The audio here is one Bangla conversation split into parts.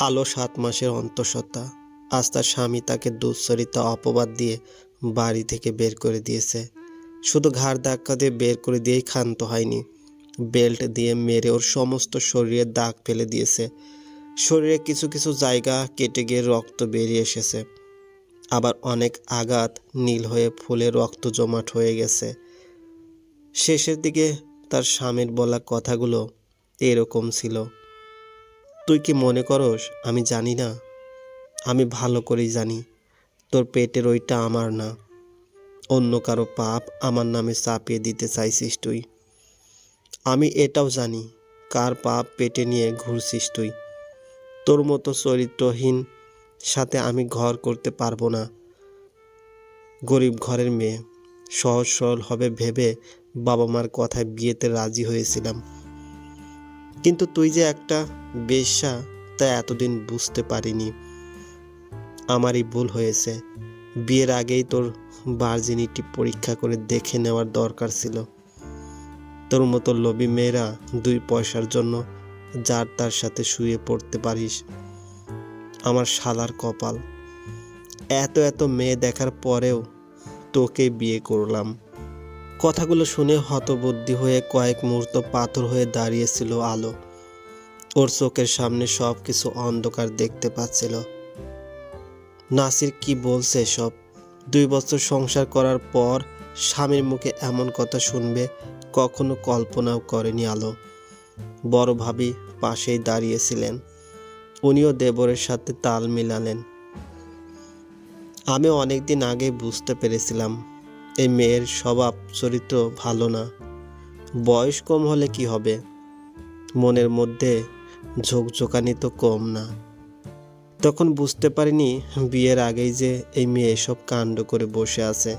আলো সাত মাসের অন্তঃসত্ত্বা। আজ তার স্বামী তাকে দুশ্চরিতা অপবাদ দিয়ে বাড়ি থেকে বের করে দিয়েছে। শুধু ঘাড় ধাক্কা দিয়ে বের করে দিয়েই ক্ষান্ত হয়নি। বেল্ট দিয়ে মেরে ওর সমস্ত শরীরে দাগ ফেলে দিয়েছে। শরীরে কিছু কিছু জায়গা কেটে গিয়ে রক্ত বেরিয়ে এসেছে। আবার অনেক আঘাত নীল হয়ে ফুলে রক্ত জমাট হয়ে গেছে। শেষের দিকে তার স্বামীর বলা কথাগুলো এরকম ছিল। তুই কি মনে করস আমি জানি না? আমি ভালো করেই জানি, তোর পেটের ওইটা আমার না। অন্য কারও পাপ আমার নামে চাপিয়ে দিতে চাইছিস তুই। আমি এটাও জানি, কার পাপ পেটে নিয়ে ঘুরছিস তুই। তোর মতো চরিত্রহীন সাথে আমি ঘর করতে পারব না। গরিব ঘরের মেয়ে, সহজ সরল হবে ভেবে বাবা মার কথায় বিয়েতে রাজি হয়েছিলাম। কিন্তু তুই যে একটা বেশ্যা, তা এতদিন বুঝতে পারিনি। আমারই ভুল হয়েছে। বিয়ের আগেই তোর ভার্জিনিটি পরীক্ষা করে দেখে নেওয়ার দরকার ছিল। তোর মতো লোভী মেয়েরা দুই পয়সার জন্য যার তার সাথে শুয়ে পড়তে পারিস। আমার শালার কপাল। এত এত মেয়ে দেখার পরেও তোকে বিয়ে করলাম। কথাগুলো শুনে হতবুদ্ধি হয়ে কয়েক মুহূর্ত পাথর হয়ে দাঁড়িয়েছিল আলো। ওর চোখের সামনে সব কিছু অন্ধকার দেখতে পাচ্ছিল। নাসির কি বলছে সব দুই বছর সংসার করার পর স্বামীর মুখে এমন কথা শুনবে কখনো কল্পনাও করেনি আলো। বড় ভাবি পাশেই দাঁড়িয়েছিলেন। উনিও দেবরের সাথে তাল মিলালেন। আমি অনেকদিন আগে বুঝতে পেরেছিলাম এই মেয়ের স্বভাব, চরিত্র ভালো না। বয়স কম হলে কি হবে? মনের মধ্যে ঝোঁকঝোঁকানি তো কম না। তখন বুঝতে পারিনি বিয়ের আগেই যে এই মেয়ে এসব কাণ্ড করে বসে আছে।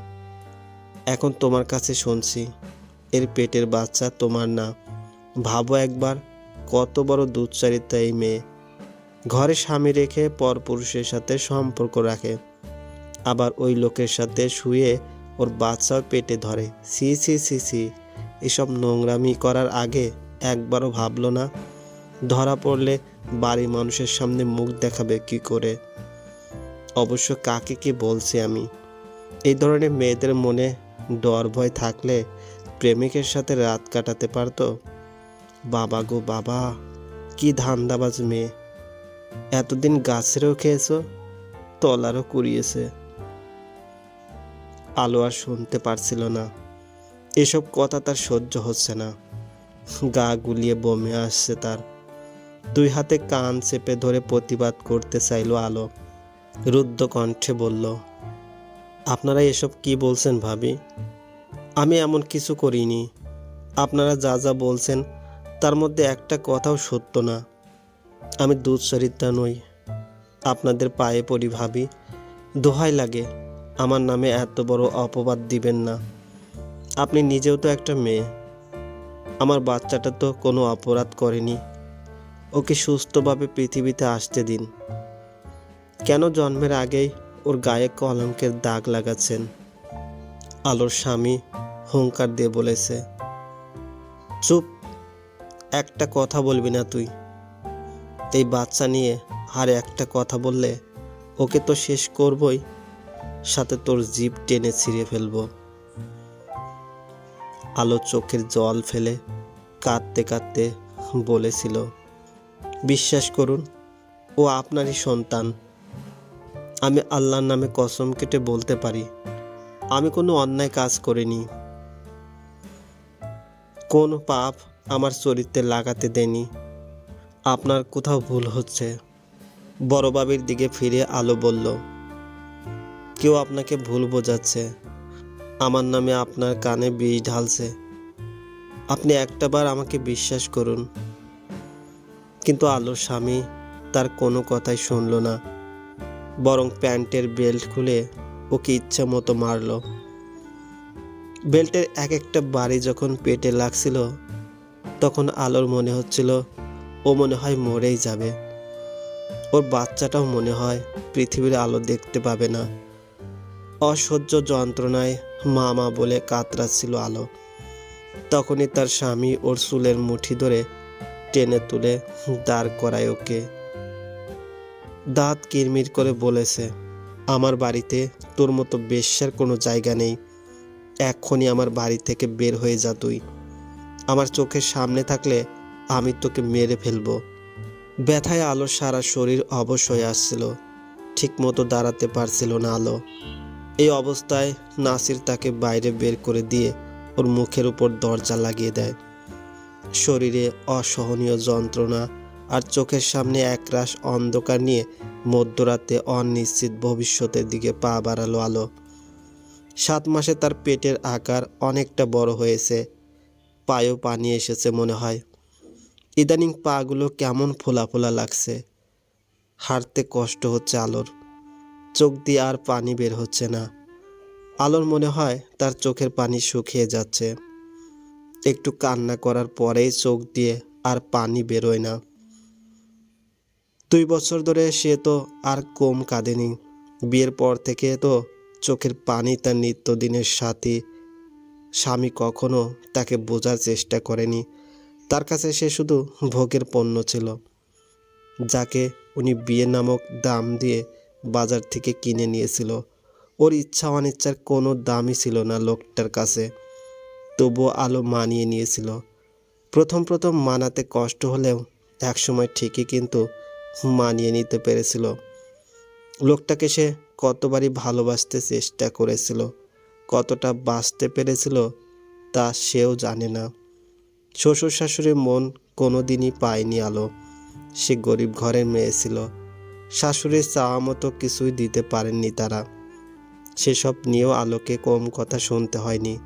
এখন তোমার কাছে শুনছি, এর পেটের বাচ্চা তোমার না। ভাবো একবার, কত বড় দুচ্চারিতা এই মেয়ে। ঘরে স্বামী রেখে পরপুরুষের সাথে সম্পর্ক রাখে। আবার ওই লোকের সাথে শুয়ে ওর বাচ্চাও পেটে ধরে। সি সি সি সি, এসব নোংরামি করার আগে একবারও ভাবলো না। ধরা পড়লে বাড়ির মানুষের সামনে মুখ দেখাবে কি করে? অবশ্য কাকে কি বলছি আমি? এই ধরনের মেয়েদের মনে ডর ভয় থাকলে প্রেমিকের সাথে রাত কাটাতে পারতো? বাবা গো বাবা, কি ধান্দাবাজ মেয়ে। এতদিন গাছেরও খেয়েছো, তলারও কুড়িয়েছে। আলো আর শুনতে পারছিল না। এসব কথা তার সহ্য হচ্ছে না। গা গুলিয়ে বমে আসছে তার। দুই হাতে কান চেপে ধরে প্রতিবাদ করতে চাইলো আলো। রুদ্ধ কণ্ঠে বলল, আপনারা এসব কি বলছেন ভাবি? আমি এমন কিছু করিনি। আপনারা যা যা বলছেন, তার মধ্যে একটা কথাও সত্য না। আমি দুধচরিত্রা নই। আপনাদের পায়ে পড়ি ভাবি। দোহাই লাগে। আমার নামে এত বড় অপবাদ দিবেন না। আপনি নিজেও তো একটা মেয়ে। আমার বাচ্চাটা তো কোনো অপরাধ করেনি। ওকে সুস্থভাবে পৃথিবীতে আসতে দিন। কেন জন্মের আগেই ওর গায়ে কলঙ্কের দাগ লাগাচ্ছেন? আলোর স্বামী হুঙ্কার দিয়ে বলেছে, চুপ, একটা কথা বলবি না তুই। এই বাচ্চা নিয়ে আর একটা কথা বললে ওকে তো শেষ করবই। সাথে তোর জিভ টেনে ছিঁড়ে ফেলব। আলো চোখের জল ফেলে কাঁদতে কাঁদতে বলেছিল, বিশ্বাস করুন, ও আপনারই সন্তান। আমি আল্লাহর নামে কসম কেটে বলতে পারি, আমি কোনো অন্যায় কাজ করিনি। কোন পাপ আমার চরিত্রে লাগাতে দেনি আপনার কোথাও ভুল হচ্ছে। বড় বাবির দিকে ফিরে আলো বলল কেউ আপনাকে ভুল বোঝাচ্ছে। আমার নামে আপনার কানে বিষ ঢালছে। আপনি একটাবার আমাকে বিশ্বাস করুন। কিন্তু আলোর স্বামী তার কোনো কথাই শুনল না। বরং প্যান্টের বেল্ট খুলে ওকে ইচ্ছা মতো মারল। বেল্টের এক একটা বাড়ি যখন পেটে লাগছিল, তখন আলোর মনে হচ্ছিল, ও মনে হয় মরেই যাবে। ওর বাচ্চাটাও মনে হয় পৃথিবীর আলো দেখতে পাবে না। অসহ্য যন্ত্রণায় মা মা বলে কাতরাচ্ছিল আলো। তখনই তার স্বামী ওর চুলের মুঠি ধরে টেনে তুলে দাঁড় করায় ওকে। দাঁত কিরমির করে বলেছে, আমার বাড়িতে তোর মতো বেশ্যার কোনো জায়গা নেই। এক্ষুনি আমার বাড়ি থেকে বের হয়ে যা তুই। আমার চোখের সামনে থাকলে আমি তোকে মেরে ফেলব। ব্যথায় আলো সারা শরীর অবশ হয়ে আসছিল। ঠিকমতো দাঁড়াতে পারছিল না আলো। এই অবস্থায় নাসির তাকে বাইরে বের করে দিয়ে ওর মুখের উপর দরজা লাগিয়ে দেয়। শরীরে অসহনীয় যন্ত্রণা আর চোখের সামনে একরাশ অন্ধকার নিয়ে মধ্যরাতে অনিশ্চিত ভবিষ্যতের দিকে পা বাড়ালো আলো। সাত মাসে তার পেটের আকার অনেকটা বড় হয়েছে। পায়েও পানি এসেছে মনে হয়। ইদানিং পাগুলো কেমন ফোলা ফোলা লাগছে। হাঁটতে কষ্ট হচ্ছে আলোর। চোখ দিয়ে আর পানি বের হচ্ছে না। আলোর মনে হয় তার চোখের পানি শুকিয়ে যাচ্ছে। একটু কান্না করার পরেই চোখ দিয়ে আর পানি বেরোয় না। দুই বছর ধরে সে তো আর কম কাঁদেনি। বিয়ের পর থেকে তো চোখের পানি তার নিত্যদিনের সাথী। স্বামী কখনো তাকে বোঝার চেষ্টা করেনি। তার কাছে সে শুধু ভোগের পণ্য ছিল। যাকে উনি বিয়ে নামক দাম দিয়ে বাজার থেকে কিনে নিয়েছিল। ওর ইচ্ছা অনিচ্ছার কোনো দামই ছিল না লোকটার কাছে। তবুও আলো মানিয়ে নিয়েছিল। প্রথম প্রথম মানাতে কষ্ট হলেও একসময় ঠিকই কিন্তু মানিয়ে নিতে পেরেছিল। লোকটাকে সে কতবারই ভালোবাসতে চেষ্টা করেছিল, কতটা বাঁচতে পেরেছিল তা সেও জানে না। শ্বশুর শাশুড়ির মন কোনো দিনই পায়নি আলো। সে গরিব ঘরের মেয়ে ছিল। শাশুড়ির চাওয়া মতো কিছুই দিতে পারেননি তারা। সেসব নিয়েও আলোকে কম কথা শুনতে হয়নি।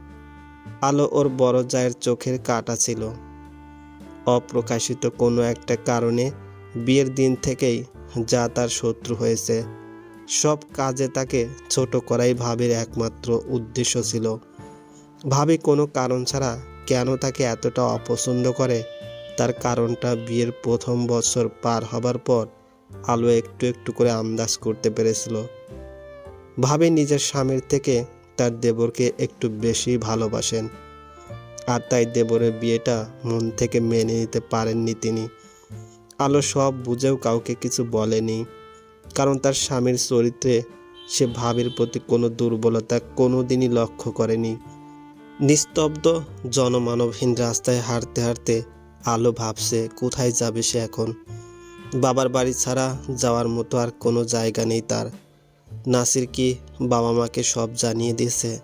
আলো ওর বড় জায়ের চোখের কাটা ছিল। অপ্রকাশিত কোনো একটা কারণে বিয়ের দিন থেকেই যা তার শত্রু হয়েছে, সব কাজে তাকে ছোট করাই ভাবির একমাত্র উদ্দেশ্য ছিল। ভাবি কোনো কারণ ছাড়া কেন তাকে এতটা অপছন্দ করে? তার কারণটা বিয়ের প্রথম বছর পার হবার পর আলো একটু একটু করে আন্দাজ করতে পেরেছিল। ভাবে নিজের স্বামীর থেকে তার দেবরকে একটু বেশি ভালোবাসেন। আর তাই দেবরের বিয়েটা মন থেকে মেনে নিতে পারেননি তিনি। আলো সব বুঝেও কাউকে কিছু বলেনি। কারণ তার স্বামীর চরিত্রে সে ভাবির প্রতি কোনো দুর্বলতা কোনো দিনই লক্ষ্য করেনি। নিস্তব্ধ জনমানবহীন রাস্তায় হাঁটতে হাঁটতে আলো ভাবছে, কোথায় যাবে সে এখন? বাবার বাড়ি ছাড়া যাওয়ার মতো আর কোনো জায়গা নেই তার। নাসির কি বাবা মাকে সব জানিয়ে দিয়েছে?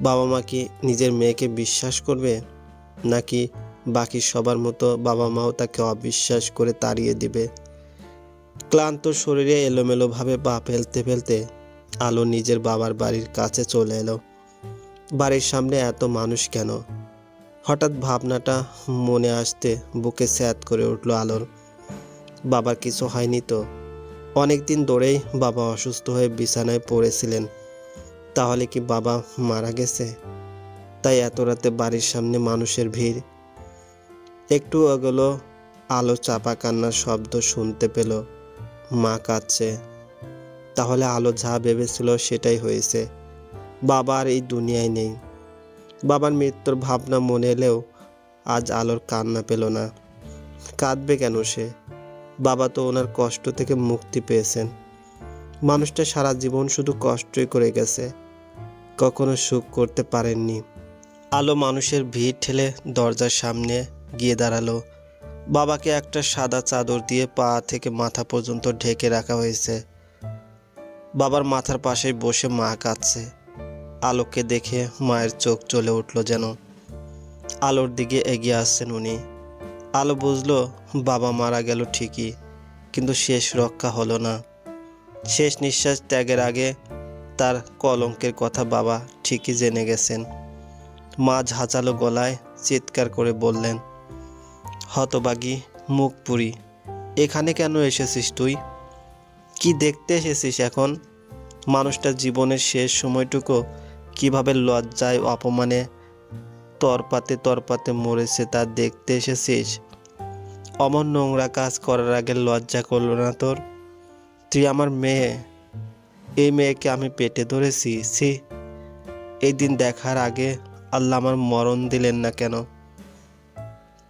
বাবা মা কি নিজের মেয়েকে বিশ্বাস করবে? নাকি বাকি সবার মতো বাবা মাও তাকে অবিশ্বাস করে তাড়িয়ে দিবে? ক্লান্ত শরীরে এলোমেলোভাবে পা ফেলতে ফেলতে আলো নিজের বাবার বাড়ির কাছে চলে এলো। বাড়ির সামনে এত মানুষ কেন? হঠাৎ ভাবনাটা মনে আসতে বুকে স্যাত করে উঠল আলোর। বাবার কিছু হয়নি তো। অনেক দিন ধরেই বাবা অসুস্থ হয়ে বিছানায় পড়েছিলেন। তাহলে কি বাবা মারা গেছে? তাই এত রাতে বাড়ির সামনে মানুষের ভিড়। একটু এগুলো আলো চাপা কান্নার শব্দ শুনতে পেল। মা কাঁদছে। তাহলে আলো যা ভেবেছিল সেটাই হয়েছে। বাবা আর এই দুনিয়ায় নেই। বাবার মৃত্যুর ভাবনা মনে এলেও আজ আলোর কান্না পেল না। কাঁদবে কেন সে? বাবা তো ওনার কষ্ট থেকে মুক্তি পেয়েছেন। মানুষটা সারা জীবন শুধু কষ্টই করে গেছে। কখনো সুখ করতে পারেননি। আলো মানুষের ভিড় ঠেলে দরজার সামনে গিয়ে দাঁড়াল। বাবাকে একটা সাদা চাদর দিয়ে পা থেকে মাথা পর্যন্ত ঢেকে রাখা হয়েছে। বাবার মাথার পাশে বসে মা কাঁদছে। আলোকে দেখে মায়ের চোখ চলে উঠল যেন। আলোর দিকে এগিয়ে আসছেন উনি। আলো বুঝলো বাবা মারা গেল ঠিকই, কিন্তু শেষ রক্ষা হলো না। শেষ নিঃশ্বাস ত্যাগের আগে তার কলঙ্কের কথা বাবা ঠিকই জেনে গেছেন। মা ঝাঁচালো গলায় চিৎকার করে বললেন, হতবাগি মুখ মুখপুরি, এখানে কেন এসেছিস তুই? কি দেখতে এসেছিস এখন? মানুষটার জীবনের শেষ সময়টুকু কীভাবে লজ্জায়, অপমানে তরপাতে তরপাতে মরেছে তা দেখতে এসেছিস অমন নোংরা কাজ করার আগে লজ্জা করল না তোর? তুই আমার মেয়ে। এই মেয়েকে আমি পেটে ধরেছি। সি এই দিন দেখার আগে আল্লাহ আমার মরণ দিলেন না কেন?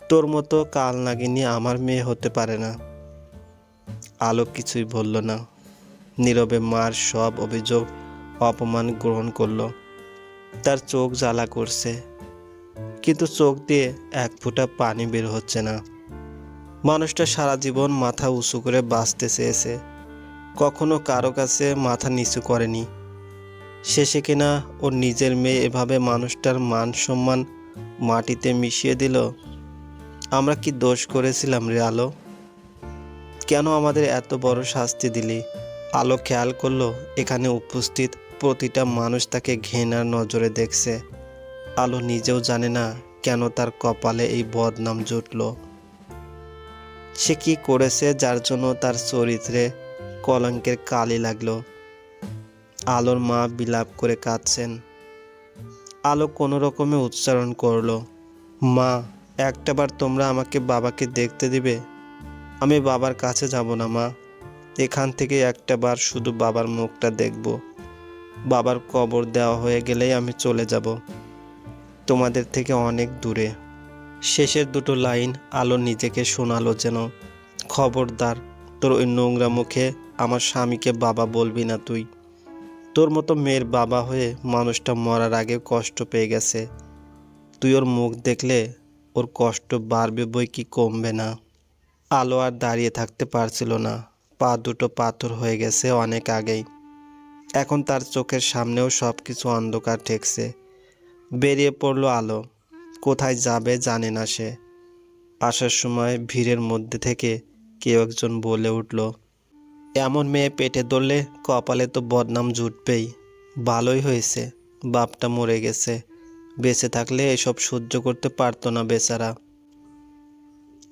তোর মতো কাল নাগিনী আমার মেয়ে হতে পারে না। আলো কিছুই বলল না। নীরবে মার সব অভিযোগ, অপমান গ্রহণ করল। তার চোখ জ্বালা করছে। কিন্তু চোখ দিয়ে এক ফোঁটা পানি বের হচ্ছে না। মানুষটা সারা জীবন মাথা উঁচু করে বাঁচতে চেয়েছে। কখনো কারও কাছে মাথা নিচু করেনি। শেষে কিনা ওর নিজের মেয়ে এভাবে মানুষটার মান সম্মান মাটিতে মিশিয়ে দিল। আমরা কি দোষ করেছিলাম রে আলো? কেন আমাদের এত বড় শাস্তি দিলি? আলো খেয়াল করল, এখানে উপস্থিত প্রতিটা মানুষ তাকে ঘৃণার নজরে দেখছে। আলো নিজেও জানে না কেন তার কপালে এই বদনাম জুটল। সে কি করেছে যার জন্য তার চরিত্রে কলঙ্কের কালি লাগল? আলোর মা বিলাপ করে কাঁদছেন। আলো কোনো রকমে উচ্চারণ করল, মা একটাবার তোমরা আমাকে বাবাকে দেখতে দিবে? আমি বাবার কাছে যাব না, মা। এখান থেকে একটাবার শুধু বাবার মুখটা দেখব। বাবার কবর দেওয়া হয়ে গেলেই আমি চলে যাব। তোমাদের থেকে অনেক দূরে। শেষের দুটো লাইন আলো নিজেকে শোনালো যেন, খবরদার, তোর ওই নোংরা মুখে আমার স্বামীকে বাবা বলবি না তুই। তোর মতো মেয়ের বাবা হয়ে মানুষটা মরার আগে কষ্ট পেয়ে গেছে। তুই ওর মুখ দেখলে ওর কষ্ট বাড়বে বই কি কমবে না। আলো আর দাঁড়িয়ে থাকতে পারছিল না। পা দুটো পাথর হয়ে গেছে অনেক আগেই। এখন তার চোখের সামনেও সব কিছু অন্ধকার ঠেকছে। বেরিয়ে পড়ল আলো। কোথায় যাবে জানে না সে। আসার সময় ভিড়ের মধ্যে থেকে কেউ একজন বলে উঠল, এমন মেয়ে পেটে ধরলে কপালে তো বদনাম জুটবেই। ভালোই হয়েছে, বাপটা মরে গেছে। বেঁচে থাকলে এসব সহ্য করতে পারতো না বেচারা।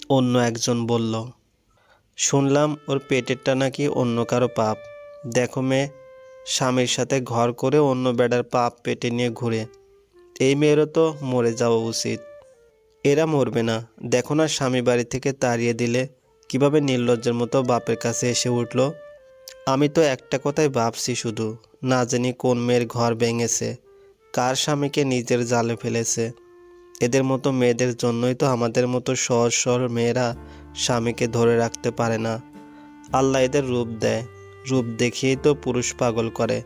অন্য একজন বলল, শুনলাম ওর পেটেরটা নাকি অন্য কারও পাপ। দেখো মেয়ে, স্বামীর সাথে ঘর করে অন্য বেড়ার পাপ পেটে নিয়ে ঘুরে। এই মেয়েরও তো মরে যাওয়া উচিত। এরা মরবে না। দেখো না স্বামী বাড়ি থেকে তাড়িয়ে দিলে কীভাবে নির্লজ্জের মতো বাপের কাছে এসে উঠল। আমি তো একটা কথাই ভাবছি শুধু, না জানি কোন মেয়ের ঘর ভেঙেছে, কার স্বামীকে নিজের জালে ফেলেছে। এদের মতো মেয়েদের জন্যই তো আমাদের মতো সহজ সরল মেয়েরা স্বামীকে ধরে রাখতে পারে না। আল্লাহ এদের রূপ দেয়। রূপ দেখিয়েই তো পুরুষ পাগল করে।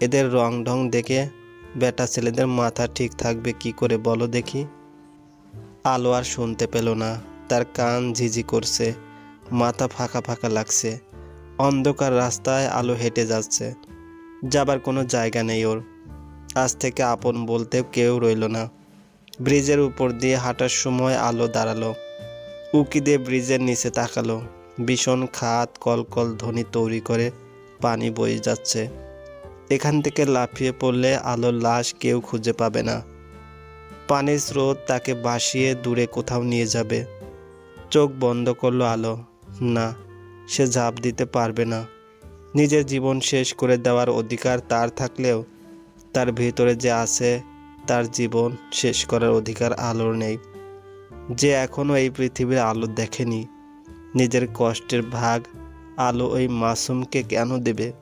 এদের রং ঢং দেখে বেটা ছেলেদের মাথা ঠিক থাকবে কি করে বলো দেখি? আলো আর শুনতে পেল না। তার কান ঝিঝি করছে, মাথা ফাঁকা ফাঁকা লাগছে। অন্ধকার রাস্তায় আলো হেঁটে যাচ্ছে। যাবার কোনো জায়গা নেই ওর। আজ থেকে আপন বলতে কেউ রইল না। ব্রিজের উপর দিয়ে হাঁটার সময় আলো দাঁড়াল। উকি দিয়ে ব্রিজের নিচে তাকালো। ভীষণ খাত কলকল ধ্বনি তৈরি করে পানি বয়ে যাচ্ছে। এখান থেকে লাফিয়ে পড়লে আলোর লাশ কেউ খুঁজে পাবে না। পানির স্রোত তাকে বাসিয়ে দূরে কোথাও নিয়ে যাবে। চোখ বন্ধ করল আলো। না, সে ঝাঁপ দিতে পারবে না। নিজের জীবন শেষ করে দেওয়ার অধিকার তার থাকলেও তার ভেতরে যে আছে, তার জীবন শেষ করার অধিকার আলোর নেই। যে এখনও এই পৃথিবীর আলো দেখেনি, নিজের কষ্টের ভাগ আলো ওই মাসুমকে কেন দেবে?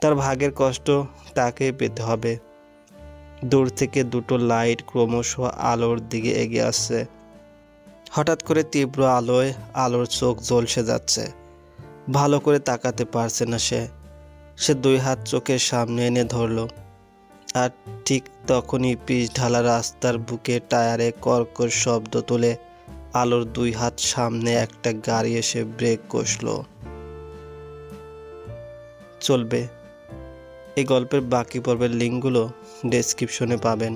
তার ভাগের কষ্ট তাকে পেতে হবে। দূর থেকে দুটো লাইট ক্রমশ আলোর দিকে এগিয়ে আসছে। হঠাৎ করে তীব্র আলোয় আলোর চোখ জ্বলসে যাচ্ছে। ভালো করে তাকাতে পারছে না সে। সে দুই হাত চোখের সামনে এনে ধরলো। আর ঠিক তখনই পিচ ঢালা রাস্তার বুকে টায়ারে কর্কর শব্দ তুলে আলোর দুই হাত সামনে একটা গাড়ি এসে ব্রেক কষলো। চলবে। এই গল্পের বাকি পর্বের লিঙ্কগুলো ডেসক্রিপশনে পাবেন।